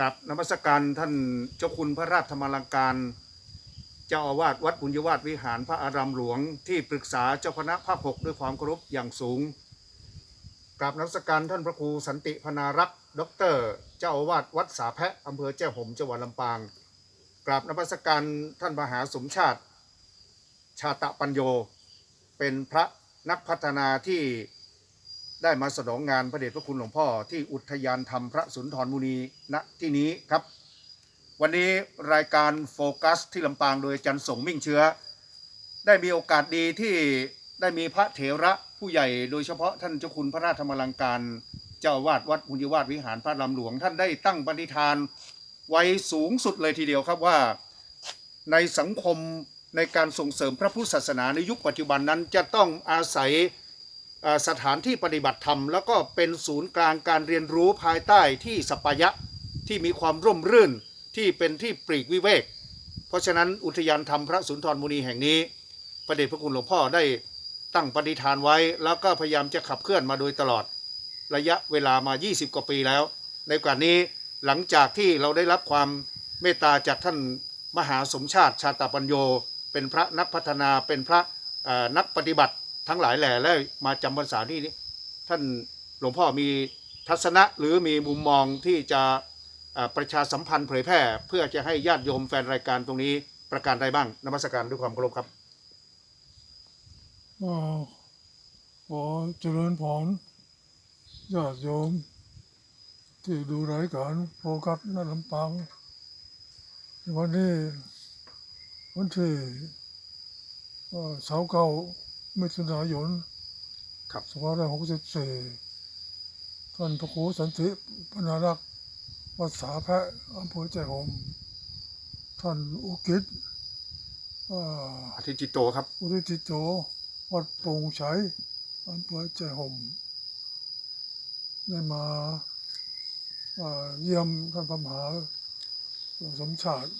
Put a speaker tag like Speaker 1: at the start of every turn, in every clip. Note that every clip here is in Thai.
Speaker 1: กับนมัสการท่านเจ้าคุณพระราชธรรมลังการ เจ้าอาวาสวัดบุญยวาสวิหารพระอารามหลวงที่ปรึกษาเจ้าคณะภาคหกด้วยความเคารพอย่างสูงกราบนมัสการท่านพระครูสันติพนารักษ์ด็อกเตอร์เจ้าอาวาสวัดสาแพะอำเภอแจ้ห่มจังหวัดลำปางกราบนมัสการท่านมหาสมชาติ ชาตะปัญโย เป็นพระนักพัฒนาที่ ได้มาสนองงานพระเดชพระคุณหลวงพ่อที่อุทยานธรรมพระสุนทรมุนีณที่นี้ครับ วันนี้รายการโฟกัสที่ลำปางโดยจันส่งมิ่งเชื้อ ได้มีโอกาสดีที่ได้มีพระเถระผู้ใหญ่โดยเฉพาะท่านเจ้าคุณพระราชธรรมลังการ เจ้าวาสวัดบุญยวาสวิหารพระลำหลวงท่านได้ตั้งปณิธานไว้สูงสุดเลยทีเดียวครับว่า ในสังคมในการส่งเสริมพระพุทธศาสนาในยุคปัจจุบันนั้นจะต้องอาศัย สถานที่ปฏิบัติธรรม แล้วก็เป็นศูนย์กลางการเรียนรู้ภายใต้ที่สปายะที่มีความร่มรื่นที่เป็นที่ปลีกวิเวก เพราะฉะนั้นอุทยานธรรมพระสุนทรมุนีแห่งนี้พระเดชพระคุณหลวงพ่อได้ตั้งปณิธานไว้ แล้วก็พยายามจะขับเคลื่อนมาโดยตลอด ระยะเวลามา 20 กว่าปีแล้ว ในกาสนี้หลังจากที่เราได้รับความเมตตาจากท่านมหาสมชาติชาตาปัญโย เป็นพระนักพัฒนาเป็นพระนักปฏิบัติ ทั้งหลายแหล่และมาจำพรรษาที่นี้ท่านหลวงพ่อมีทัศนะหรือมีมุมมองที่จะประชาสัมพันธ์เผยแพร่ เพื่อจะให้ญาติโยมแฟนรายการตรงนี้ประการใดบ้างนมัสการด้วยความเคารพครับ
Speaker 2: ก็ขอเจริญพรญาติโยม ที่ดูรายการโฟกัสนลำปางวันนี้วันที่เสาเก้า มิถุนายน
Speaker 1: ครับ
Speaker 2: สองพันห้าร้อยหกสิบสี่ท่านพระครูสันติพนารักษ์วัดสาแพะอำเภอใจหมท่านอุกิตเอ่อ
Speaker 1: อาทิตย์จิตโตครับ
Speaker 2: อุทิติโตวัดโปร่งชัยอำเภอใจห่มได้มาเอ่อเยี่ยมท่านพระมหาสมชาติ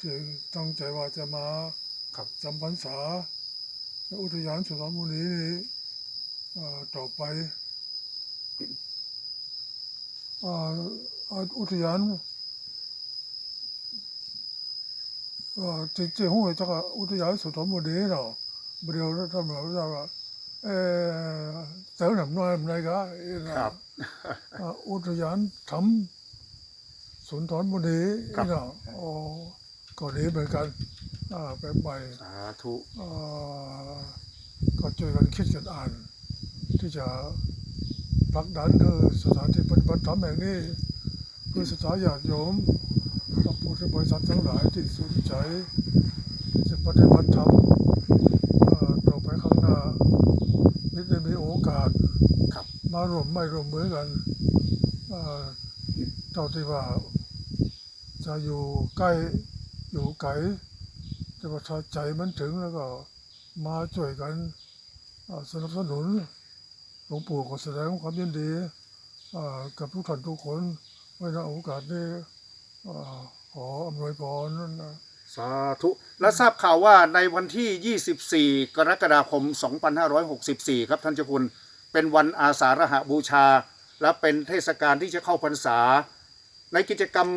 Speaker 2: ที่ตั้งใจว่าจะมา
Speaker 1: ครับ
Speaker 2: จำพรรษาใน อุทยานสุนทรมุนีนี้เอ่อต่อไปเอ่อเอ่ออุทยานเอ่อจริงๆหัวจักอุทยานสุนทรมุนีเนาะเดียวแล้วทำแบบว่าเออเจ้าหน่ำน้อยอะไรก็
Speaker 1: ครับ
Speaker 2: อ่าอุทยานทำสุนทรมุนี
Speaker 1: ครับ
Speaker 2: เนาะโอ้ก็ดีเหมือนกัน อ่าไปไป
Speaker 1: สาธุ
Speaker 2: อ่าก็ช่วยกันคิดกันอ่าน ที่จะผลักดันเธอสถานที่ปฏิบัติธรรมแห่งนี้เพื่อสถาญาติโยมกับผู้ที่บริษัททั้งหลายที่สนใจที่จะปฏิบัติธรรมอ่าต่อไปข้างหน้านิดได้มีโอกาส
Speaker 1: ครับ
Speaker 2: มาร่วมไม่ร่วมมือกันเอ่อเท่าที่ว่าจะอยู่ใกล้อยู่ไกล แต่ว่าถ้าใจมันถึงแล้วก็มาช่วยกันสนับสนุนหลวงปู่ก็แสดงความยินดีกับทุกท่านทุกคนไว้ในโอกาสนี้เอ่อขออำนวยพรนั่นนะ
Speaker 1: สาธุและทราบข่าวว่าในวันที่ 24 กรกฎาคม 2564 ครับท่านเจ้าคุณ เป็นวันอาสาฬหบูชา และเป็นเทศกาลที่จะเข้าพรรษา ในกิจกรรม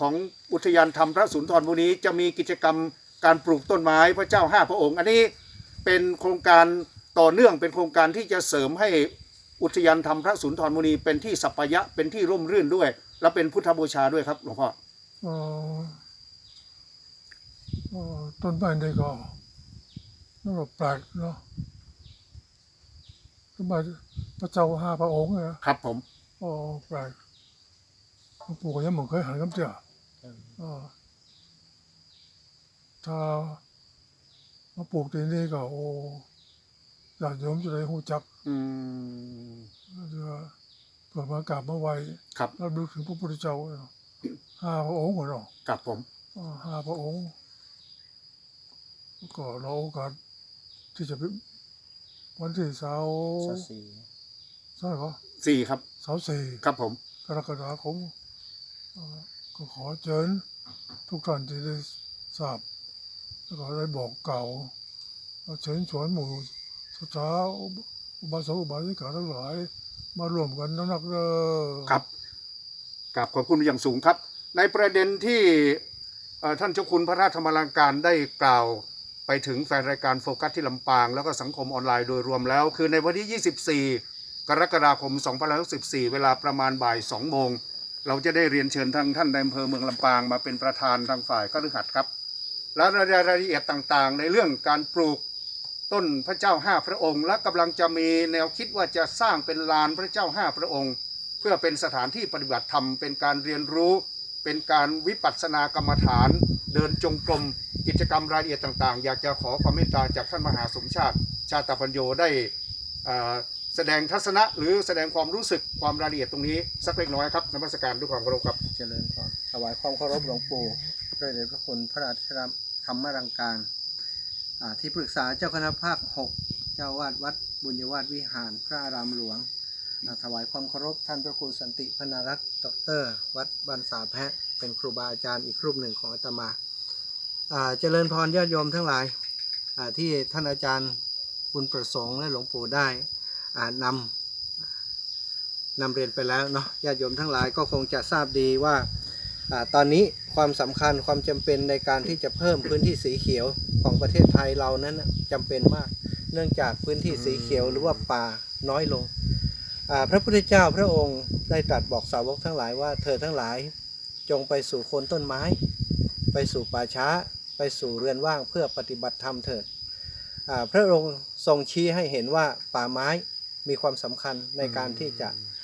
Speaker 1: ของอุทยานธรรมพระสุนทรมุนีจะมีกิจกรรม การปลูกต้นไม้พระเจ้าห้าพระองค์ อันนี้เป็นโครงการต่อเนื่องเป็นโครงการที่จะเสริมให้อุทยานธรรมพระสุนทรมุนีเป็นที่สัปปายะเป็นที่ร่มรื่นด้วย และเป็นพุทธบูชาด้วยครับหลวงพ่อ
Speaker 2: เอ่อเอ่อต้นไม้นี่ก็นั่นก็แปลกเนาะต้นไม้พระเจ้าห้าพระองค์เนี่ย
Speaker 1: ครับผม
Speaker 2: โอ้แปลกหลวงปู่ก็ยังไม่เคยหันคำเจ้าอ่า ถ้ามาปลูกที่นี่ก็ โอ้ญาติโยมจะได้หูจัก
Speaker 1: อืม
Speaker 2: เพื่อเพื่อมากราบมาไหว้
Speaker 1: ครับ
Speaker 2: แล้วดูถึงพระพุทธเจ้าเนาะห้าพระองค์เนาะ
Speaker 1: กับผม
Speaker 2: อ่าห้าพระองค์ก็เราโอกาสที่จะไปวันที่เสาร์
Speaker 3: สสี่
Speaker 2: ใช่เหรอ
Speaker 1: สี่ครับ
Speaker 2: เสาร์สี่
Speaker 1: ครับผม
Speaker 2: กรกฎาคมเอ่อก็ขอเชิญทุกท่านที่ได้ทราบ แล้วก็ได้บอกเก่าเชิญชวนหมู่สุชาอุบาสกอุบาสิกาทั้งหลาย มารวมกันนักนักเด้อ
Speaker 1: ครับกับขอบคุณอย่างสูงครับ ในประเด็นที่ท่านเจ้าคุณพระราชธรรมลังการได้กล่าวไปถึงแฟนรายการโฟกัสที่ลำปาง แล้วก็สังคมออนไลน์โดยรวมแล้ว คือในวันที่ 24 กรกฎาคม 2564 เวลาประมาณบ่าย 2 โมง เราจะได้เรียนเชิญทางท่านในอำเภอเมืองลำปางมาเป็นประธานทางฝ่ายคฤหัสถ์ครับ และรายละเอียดต่างๆ ในเรื่องการปลูกต้นพระเจ้าห้าพระองค์ และกำลังจะมีแนวคิดว่าจะสร้างเป็นลานพระเจ้าห้าพระองค์ เพื่อเป็นสถานที่ปฏิบัติธรรมเป็นการเรียนรู้ เป็นการวิปัสสนากรรมฐาน เดินจงกรมกิจกรรมรายละเอียดต่างๆ อยากจะขอความเมตตาจากท่านมหาสมชาติ ชาตปัญโยได้แสดงทัศนะหรือแสดงความรู้สึกความรายละเอียดตรงนี้สักเล็กน้อยครับนมัสการด้วยความเคารพครับ
Speaker 3: เจริญพรถวายความเคารพหลวงปู่ พระเดชพระคุณพระราชธรรมรังการ ที่ปรึกษาเจ้าคณะภาค 6 เจ้าวาดวัดบุญยวาสวิหารพระอารามหลวง ถวายความเคารพท่านพระครูสันติพนารักษ์ดร วัดบันสาแพะ เป็นครูบาอาจารย์อีกรูปหนึ่งของอาตมาเจริญพรญาติโยมทั้งหลายที่ท่านอาจารย์บุญประสงค์และหลวงปู่ได้นำนำเรียนไปแล้วเนาะญาติโยมทั้งหลายก็คงจะทราบดีว่า ตอนนี้ความสำคัญความจำเป็นในการที่จะเพิ่มพื้นที่สีเขียวของประเทศไทยเรานั้นน่ะจำเป็นมาก เนื่องจากพื้นที่สีเขียวหรือว่าป่าน้อยลงอ่าพระพุทธเจ้าพระองค์ได้ตรัสบอกสาวกทั้งหลายว่าเธอทั้งหลายจงไปสู่โคนต้นไม้ ไปสู่ป่าช้า ไปสู่เรือนว่างเพื่อปฏิบัติธรรมเถิดอ่าพระองค์ทรงชี้ให้เห็นว่าป่าไม้มีความสำคัญในการที่จะอ่า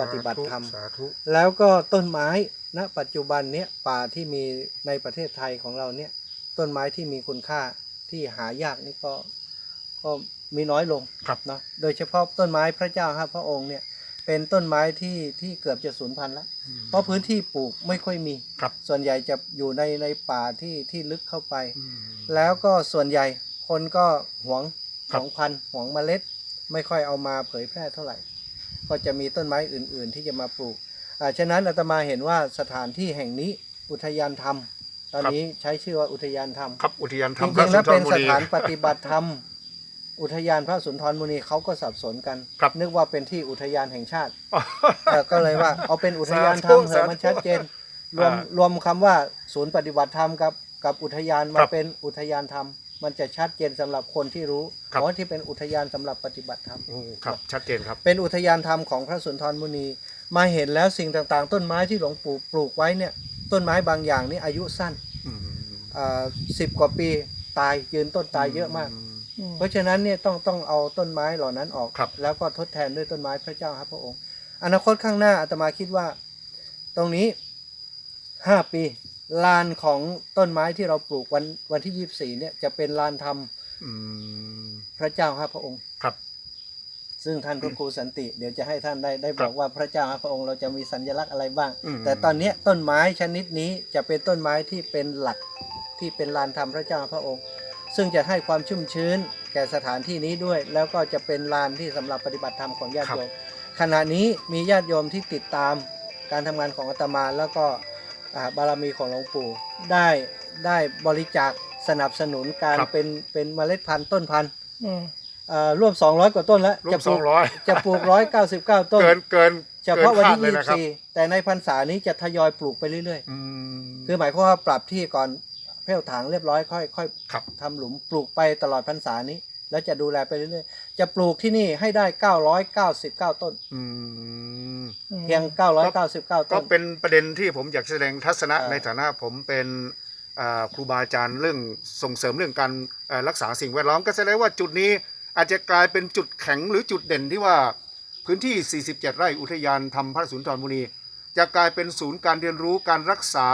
Speaker 3: ปฏิบัติธรรม
Speaker 1: สาธุ
Speaker 3: แล้วก็ต้นไม้ณปัจจุบันเนี้ยป่าที่มีในประเทศไทยของเราเนี่ยต้นไม้ที่มีคุณค่าที่หายากนี่ก็ก็มีน้อยลง
Speaker 1: ครับ
Speaker 3: เนาะโดยเฉพาะต้นไม้พระเจ้าครับพระองค์เนี่ยเป็นต้นไม้ที่ที่เกือบจะสูญพันธุ์แล้ว เพราะพื้นที่ปลูกไม่ค่อยมี
Speaker 1: ครับ
Speaker 3: ส่วนใหญ่จะอยู่ในในป่าที่ที่ลึกเข้าไป
Speaker 1: อืม
Speaker 3: แล้วก็ส่วนใหญ่คนก็หวง
Speaker 1: ครั
Speaker 3: ห
Speaker 1: บ
Speaker 3: วงพันธุ์หวงเมล็ด ไม่ค่อยเอามาเผยแพร่เท่าไหร่ ก็จะมีต้นไม้อื่น ๆ ที่จะมาปลูกอ่าฉะนั้นอาตมาเห็นว่าสถานที่แห่งนี้อุทยานธรรม ตอนนี้ใช้ชื่อว่าอุทยานธรรม
Speaker 1: ครับอุทยานธร
Speaker 3: จ
Speaker 1: รม
Speaker 3: ริงๆแล้วเป็น
Speaker 1: พ
Speaker 3: ส
Speaker 1: ระสุธรบุรี
Speaker 3: ถานปฏิบัติธรรม อุทยานพระสุนทรมุนีเขาก็สับสนกัน
Speaker 1: ครับ
Speaker 3: นึกว่าเป็นที่อุทยานแห่งชาติเออก็เลยว่าเอาเป็นอุทยานธรรม
Speaker 1: สาธุ
Speaker 3: เถอะมันชัดเจนรวม
Speaker 1: อ่าร
Speaker 3: วมคำว่าศูนย์ปฏิบัติธรรมกับกับอุทยาน
Speaker 1: ค
Speaker 3: มา
Speaker 1: รับ
Speaker 3: เป็นอุทยานธรรม มันจะชัดเจนสำหรับคนที่รู้
Speaker 1: ครับ
Speaker 3: เพราะที่เป็นอุทยานสำหรับปฏิบัติธรรม
Speaker 1: โอ้ครับ ชัดเจนครับ
Speaker 3: เป็นอุทยานธรรมของพระสุนทรมุนี มาเห็นแล้วสิ่งต่างๆ ต้นไม้ที่หลวงปู่ปลูกไว้เนี่ย ต้นไม้บางอย่างนี่อายุสั้น
Speaker 1: อืม
Speaker 3: สิบกว่าปีตายยืนต้นตายเยอะมาก เพราะฉะนั้นเนี่ยต้องต้องเอาต้นไม้เหล่านั้นออก
Speaker 1: ครับ
Speaker 3: แล้วก็ทดแทนด้วยต้นไม้พระเจ้าครับพระองค์ อนาคตข้างหน้าอาตมาคิดว่า ตรงนี้ห้าปี ลานของต้นไม้ที่เราปลูกวันวันที่ยี่บสี่เนี่ยจะเป็นลานธรรม
Speaker 1: อืม
Speaker 3: พระเจ้าครับพระองค์
Speaker 1: ครับ
Speaker 3: ซึ่งท่านพระครูสันติ เดี๋ยวจะให้ท่านได้ได้
Speaker 1: ครับ
Speaker 3: อบกว่าพระเจ้าครับพระองค์เราจะมีสัญลักษณ์อะไรบ้าง
Speaker 1: อืม
Speaker 3: แต่ตอนเนี้ยต้นไม้ชนิดนี้จะเป็นต้นไม้ที่เป็นหลักที่เป็นลานธรรมพระเจ้าพระองค์ ซึ่งจะให้ความชุ่มชื้นแก่สถานที่นี้ด้วย แล้วก็จะเป็นลานที่สำหรับปฏิบัติธรรมของญาติโยมขณะนี้มีญาติโยมที่ติดตามการทำงานของอาตมาแล้วก็ อ่าบารมีของหลวงปู่ได้ได้บริจาคสนับสนุนการ
Speaker 1: ครับ
Speaker 3: เป็นเป็นเมล็ดพันธุ์ต้นพันธุ์
Speaker 2: อืม
Speaker 3: เอ่อร่วม 200 กว่าต้นแล้ว
Speaker 1: รว
Speaker 3: จะ
Speaker 1: ม
Speaker 3: ป
Speaker 1: ส
Speaker 3: ลู
Speaker 1: อกงร้อย
Speaker 3: จะปลูก 199 ต้น
Speaker 1: เกินเกิน
Speaker 3: เฉพาะวันที่
Speaker 1: เกิคดเลยนะครับ
Speaker 3: 24 แต่ในพรรษานี้จะทยอยปลูกไปเรื่อย
Speaker 1: อืม
Speaker 3: ๆ คือหมายความว่าปรับที่ก่อนเพ่วถางเรียบร้อยค่อยค่อย
Speaker 1: ครับ
Speaker 3: ทำหลุมปลูกไปตลอดพรรษานี้ แล้วจะดูแลไปเรื่อยๆ จะปลูกที่นี่ให้ได้999ต้น
Speaker 1: อืม
Speaker 3: เพียง999
Speaker 1: ก็
Speaker 3: ต้น
Speaker 1: เป็นประเด็นที่ผมอยากแสดงทัศนะ
Speaker 3: เอ่อ
Speaker 1: ในฐานะผมเป็นอ่าครูบาอาจารย์เรื่องส่งเสริมเรื่องการเอ่อรักษาสิ่งแวดล้อมก็แสดงว่าจุดนี้อาจจะกลายเป็นจุดแข็งหรือจุดเด่นที่ว่าพื้นที่ 47 ไร่อุทยานธรรมพระสุนทรมุนีจะกลายเป็นศูนย์การเรียนรู้การรักษา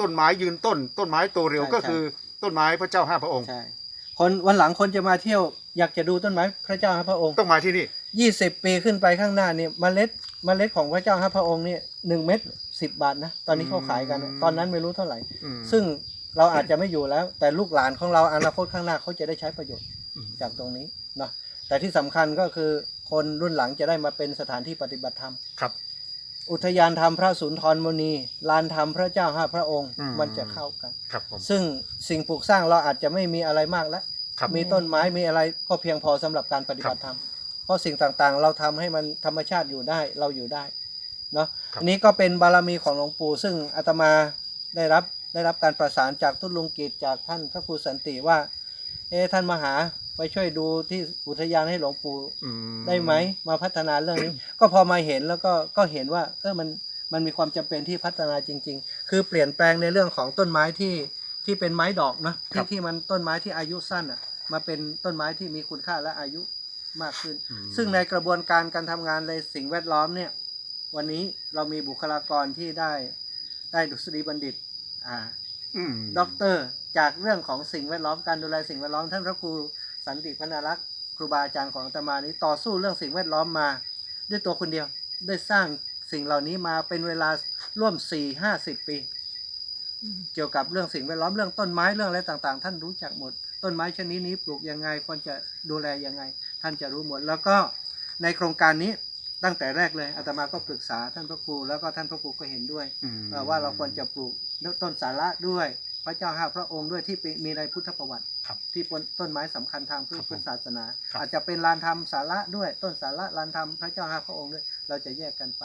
Speaker 1: ต้นไม้ยืนต้น ต้นไม้โตเร็ว
Speaker 3: ใช่
Speaker 1: ก็
Speaker 3: ใช่
Speaker 1: คือต้นไม้พระเจ้าห้าพระองค์
Speaker 3: ใช่ คนวันหลังคนจะมาเที่ยวอยากจะดูต้นไม้พระเจ้าครับพระองค์
Speaker 1: ต้องมาที่นี่
Speaker 3: ยี่สิบปีขึ้นไปข้างหน้าเนี่ยเมล็ดเมล็ดของพระเจ้าครับพระองค์เนี่ยหนึ่งเม็ดสิบบาทนะตอนนี้เขาขายกันนะ
Speaker 1: อืม
Speaker 3: ตอนนั้นไม่รู้เท่าไหร่
Speaker 1: อืม
Speaker 3: ซึ่งเราอาจจะไม่อยู่แล้ว แต่ลูกหลานของเราอนาคตข้างหน้าเขาจะได้ใช้ประโยชน์
Speaker 1: อืม
Speaker 3: จากตรงนี้เนาะแต่ที่สำคัญก็คือคนรุ่นหลังจะได้มาเป็นสถานที่ปฏิบัติธรรม
Speaker 1: ครับ
Speaker 3: อุทยานธรรมพระสุนทรมุนีลานธรรมพระเจ้าห้าพระองค์
Speaker 1: อืม
Speaker 3: มันจะเข้ากัน
Speaker 1: ครับผม
Speaker 3: ซึ่งสิ่งปลูกสร้างเราอาจจะไม่มีอะไรมากแล้ว
Speaker 1: ครับ
Speaker 3: มีต้นไม้มีอะไรก็เพียงพอสำหรับการปฏิบัติธรรม เพราะสิ่งต่างๆ เราทำให้มันธรรมชาติอยู่ได้เราอยู่ได้เนาะ
Speaker 1: ครับ
Speaker 3: อันนี้ก็เป็นบารมีของหลวงปู่ซึ่งอาตมาได้รับได้รับการประสานจากตุลุงกิจจากท่านพระครูสันติว่า เอ๊ะท่านมาหา ไปช่วยดูที่อุทยานให้หลวงปู่
Speaker 1: อื
Speaker 3: ได้ไหมมาพัฒนาเรื่องนี้ ก็พอมาเห็นแล้วก็ก็เห็นว่าเออมันมันมีความจำเป็นที่พัฒนาจริง ๆ คือเปลี่ยนแปลงในเรื่องของต้นไม้ที่ที่เป็นไม้ดอกเนอะ
Speaker 1: ครั
Speaker 3: ที่
Speaker 1: บ
Speaker 3: ที่มันต้นไม้ที่อายุสั้นอะมาเป็นต้นไม้ที่มีคุณค่าและอายุมากขึ้นซึ่งในกระบวนการการทำงานในสิ่งแวดล้อมเนี่ย วันนี้เรามีบุคลากรที่ได้ได้ดุษฎีบัณฑิตอ่า
Speaker 1: อืม
Speaker 3: ด็อกเตอร์จากเรื่องของสิ่งแวดล้อมการดูแลสิ่งแวดล้อมท่านพระครู สันติพนารักษ์ครูบาอาจารย์ของอาตมานี้ต่อสู้เรื่องสิ่งแวดล้อมมา ด้วยตัวคนเดียวได้สร้างสิ่งเหล่านี้มาเป็นเวลาร่วม4 5 0ปี เกี่ยวกับเรื่องสิ่งแวดล้อมเรื่องต้นไม้เรื่องอะไรต่างๆ ท่านรู้จักหมด ต้นไม้ชนิดนี้ปลูกยังไงควรจะดูแลยังไง ท่านจะรู้หมด แล้วก็ในโครงการนี้ตั้งแต่แรกเลยอาตมาก็ปรึกษาท่านพระครูแล้วก็ท่านพระครูก็เห็นด้วย
Speaker 1: อืม
Speaker 3: เอ่อว่าเราควรจะปลูกต้นสาระด้วย พระเจ้าห้าพระองค์ด้วยที่มีในพุทธประวัติ
Speaker 1: ครับ
Speaker 3: ที่เป็นต้นไม้สำคัญทางพุทธ
Speaker 1: ครับผม
Speaker 3: ศาสนา
Speaker 1: ครับ
Speaker 3: อาจจะเป็นลานธรรมสาระด้วยต้นสาระลานธรรมพระเจ้าห้าพระองค์ด้วยเราจะแยกกันไป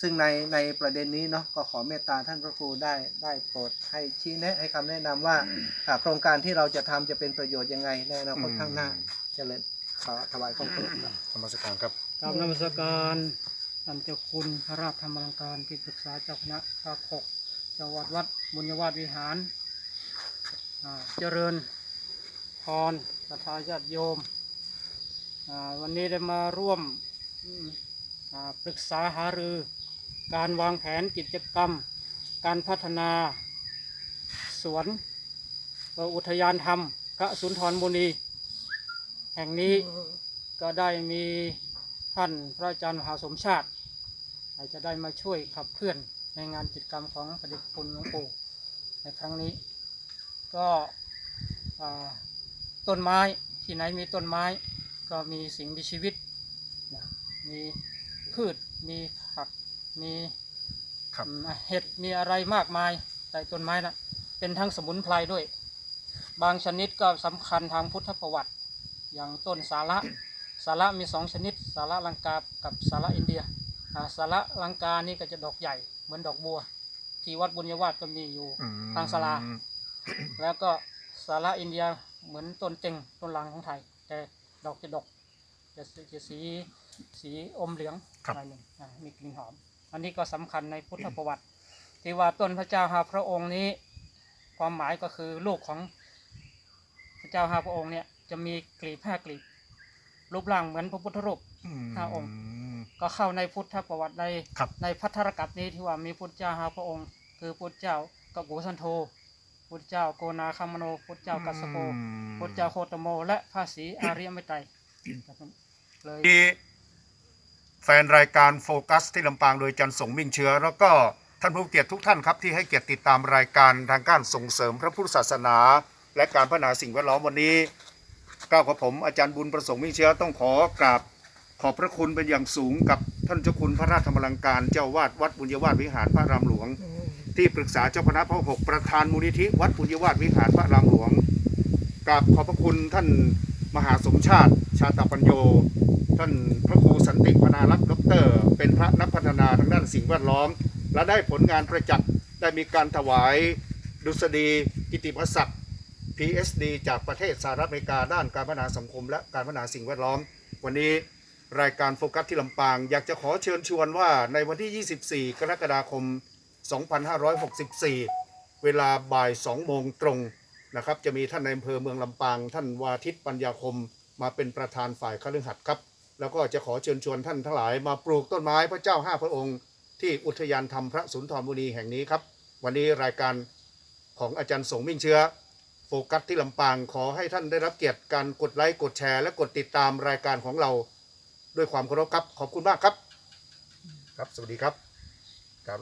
Speaker 3: ซึ่งในในประเด็นนี้เนาะก็ขอเมตตาท่านพระครูได้ได้โปรดให้ชี้แนะให้คำแนะนำว่าอ่า โครงการที่เราจะทำจะเป็นประโยชน์ยังไงในอนาคตข้างหน้าเจริญขอถวายความเคารพครับ
Speaker 1: ธรรมสการครับ
Speaker 4: กราบนมัสการท่านเจ้าคุณพระราชธรรมลังการที่ปรึกษาเจ้าคณะภาคหกจังหวัดวัดบุญยวาสวิหารอ่า เจริญพรศรัทธาญาติโยม วันนี้ได้มาร่วมปรึกษาหารือ การวางแผนกิจกรรม การพัฒนาสวนอุทยานธรรม พระสุนทรมุนีแห่งนี้ก็ได้มีท่านพระอาจารย์มหาสมชาติอาจจะได้มาช่วยขับเคลื่อนในงานกิจกรรมของพระเดชคุณหลวงปู่ในครั้งนี้ ก็อ่าต้นไม้ที่ไหนมีต้นไม้ ก็มีสิ่งมีชีวิตนะมีพืชมีผักมี
Speaker 1: ครับ
Speaker 4: อืมเห็ดมีอะไรมากมายใต้ต้นไม้นะเป็นทั้งสมุนไพรด้วย บางชนิดก็สำคัญทางพุทธประวัติ อย่างต้นสาระสาระมีสองชนิด สาระลังกากับสาระอินเดียอ่าสาระลังกานี่ก็จะดอกใหญ่เหมือนดอกบัว ที่วัดบุญยวาสก็มีอยู่
Speaker 1: อืม
Speaker 4: ทางศาลา แล้วก็สาระอินเดียเหมือนต้นเต็งต้นลังของไทย แต่ดอกจะดกจะสีจะสีสีอมเหลือง
Speaker 1: ครับ
Speaker 4: หน่อยหนึ่งอ่ามีกลิ่นหอม อันนี้ก็สำคัญในพุทธประวัติ ที่ว่าต้นพระเจ้าหาพระองค์นี้ ความหมายก็คือลูกของพระเจ้าหาพระองค์เนี่ยจะมีกลีบห้ากลีบ รูปร่างเหมือนพระพุทธรูปห้าองค์ ก็เข้าในพุทธประวัติใน
Speaker 1: ครับ
Speaker 4: ในพัทธรกัปนี้ที่ว่ามีพุทธเจ้าหาพระองค์ คือพุทธเจ้ากัปปุสันโธ พุทธเจ้าโกนาคามโนพุทธเจ้ากัสสโปพุทธเจ้าโคตโม และพระศรีอาริยเมตไตรเลย
Speaker 1: มีแฟนรายการโฟกัสที่ลำปางโดยจันทร์ส่งมิ่งเชื้อ แล้วก็ท่านผู้เกียรติทุกท่านครับที่ให้เกียรติติดตามรายการทางการส่งเสริมพระพุทธศาสนา และการพัฒนาสิ่งแวดล้อมวันนี้ก้าวกับผมอาจารย์บุญประสงค์มิ่งเชื้อต้องขอกราบขอบพระคุณเป็นอย่างสูงกับท่านเจ้าคุณพระราชธรรมลังการ เจ้าวาดวัดบุญยวาสวิหารพระรามหลวง ที่ปรึกษาเจ้าคณะพระหกประธานมูลนิธิวัดปุญญวาสวิหารพระรามหลวงกราบขอบพระคุณท่านมหาสมชาติ ชาตปัญโย ท่านพระครูสันติพนารักษ์ด็อกเตอร์ เป็นพระนักพัฒนาทางด้านสิ่งแวดล้อม และได้ผลงานประจักษ์ได้มีการถวายดุษฎีกิติมศักดิ์ PSD จากประเทศสหรัฐอเมริกาด้านการพัฒนาสังคม และการพัฒนาสิ่งแวดล้อม วันนี้รายการโฟกัสที่ลำปาง อยากจะขอเชิญชวนว่าในวันที่ 24 กรกฎาคม 2564 เวลาบ่าย 2 โมงตรงนะครับ จะมีท่านในอำเภอเมืองลำปาง ท่านวาทิตปัญญาคม มาเป็นประธานฝ่ายคฤหัสถ์ครับ แล้วก็จะขอเชิญชวนท่านทั้งหลายมาปลูกต้นไม้พระเจ้าห้าพระองค์ ที่อุทยานธรรมพระสุนทรมุนีแห่งนี้ครับ วันนี้รายการของอาจารย์สงมิ่งเชื้อ โฟกัสที่ลำปางขอให้ท่านได้รับเกียรติการกดไลค์กดแชร์และกดติดตามรายการของเรา ด้วยความเคารพครับ ขอบคุณมากครับ ครับ สวัสดีครับกราบ